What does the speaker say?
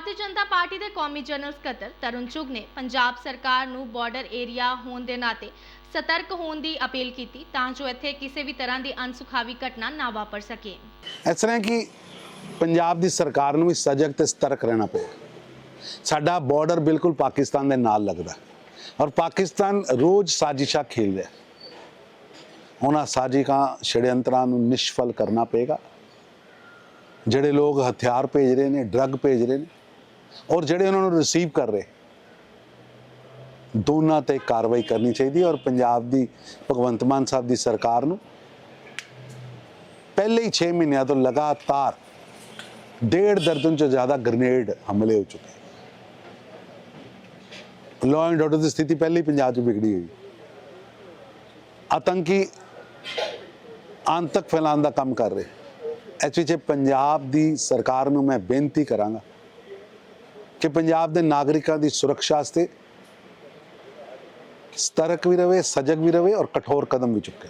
Bharatiya Janata party ਦੇ ਕੌਮੀ general ਸਕੱਤਰ ਤਰੁਣ ਚੁਗ ਨੇ ਪੰਜਾਬ ਸਰਕਾਰ ਨੂੰ ਬਾਰਡਰ ਏਰੀਆ ਹੋਣ ਦੇ ਨਾਤੇ ਸਤਰਕ ਹੋਣ ਦੀ ਅਪੀਲ ਕੀਤੀ ਤਾਂ ਜੋ ਇੱਥੇ ਕਿਸੇ ਵੀ ਤਰ੍ਹਾਂ ਦੀ ਅਨਸੁਖਾਵੀ ਘਟਨਾ ਨਾ ਵਾਪਰ ਸਕੇ। ਇਸ ਤਰ੍ਹਾਂ ਕਿ ਪੰਜਾਬ ਦੀ ਸਰਕਾਰ ਨੂੰ ਵੀ ਸਜਗ ਤੇ ਸਤਰਕ ਰਹਿਣਾ ਪਏਗਾ ਸਾਡਾ ਬਾਰਡਰ ਬਿਲਕੁਲ ਪਾਕਿਸਤਾਨ ਦੇ ਨਾਲ ਲੱਗਦਾ ਔਰ ਪਾਕਿਸਤਾਨ ਰੋਜ਼ ਸਾਜ਼ਿਸ਼ਾਂ ਖੇਲ ਰਿਹਾ ਉਹਨਾਂ ਸਾਜ਼ਿਸ਼ਾਂ ਛੜਯੰਤਰਾਂ ਨੂੰ ਨਿਸ਼ਫਲ ਕਰਨਾ ਪਏਗਾ। ਜਿਹੜੇ ਲੋਕ ਹਥਿਆਰ ਭੇਜ ਰਹੇ ਨੇ, ਡਰੱਗ ਭੇਜ ਰਹੇ ਨੇ ਔਰ ਜਿਹੜੇ ਉਹਨਾਂ ਨੂੰ ਰਿਸੀਵ ਕਰ ਰਹੇ, ਦੋਨਾਂ ਤੇ ਕਾਰਵਾਈ ਕਰਨੀ ਚਾਹੀਦੀ ਔਰ ਪੰਜਾਬ ਦੀ, ਭਗਵੰਤ ਮਾਨ ਸਾਹਿਬ ਦੀ ਸਰਕਾਰ ਨੂੰ ਪਹਿਲੇ ਹੀ 6 ਮਹੀਨਿਆਂ ਤੋਂ ਲਗਾਤਾਰ ਡੇਢ ਦਰਜਨ ਤੋਂ ਜ਼ਿਆਦਾ ਗ੍ਰਨੇਡ ਹਮਲੇ ਹੋ ਚੁੱਕੇ ਲਾਅ ਐਂਡ ਆਰਡਰ ਦੀ ਸਥਿਤੀ ਪਹਿਲੇ ਹੀ ਪੰਜਾਬ 'ਚ ਵਿਗੜੀ ਹੋਈ। ਆਤੰਕੀ ਆਂਤਕ ਫੈਲਾਉਣ ਦਾ ਕੰਮ ਕਰ ਰਹੇ। ਇਸ ਵਿੱਚ ਪੰਜਾਬ ਦੀ ਸਰਕਾਰ ਨੂੰ ਮੈਂ ਬੇਨਤੀ ਕਰਾਂਗਾ ਕਿ ਪੰਜਾਬ ਦੇ ਨਾਗਰਿਕਾਂ ਦੀ ਸੁਰੱਖਿਆ ਵਾਸਤੇ ਸਤਰਕ ਵੀ ਰਵੇ, ਸਜਗ ਵੀ ਰਵੇ ਔਰ ਕਠੋਰ ਕਦਮ ਵੀ ਚੁੱਕੇ।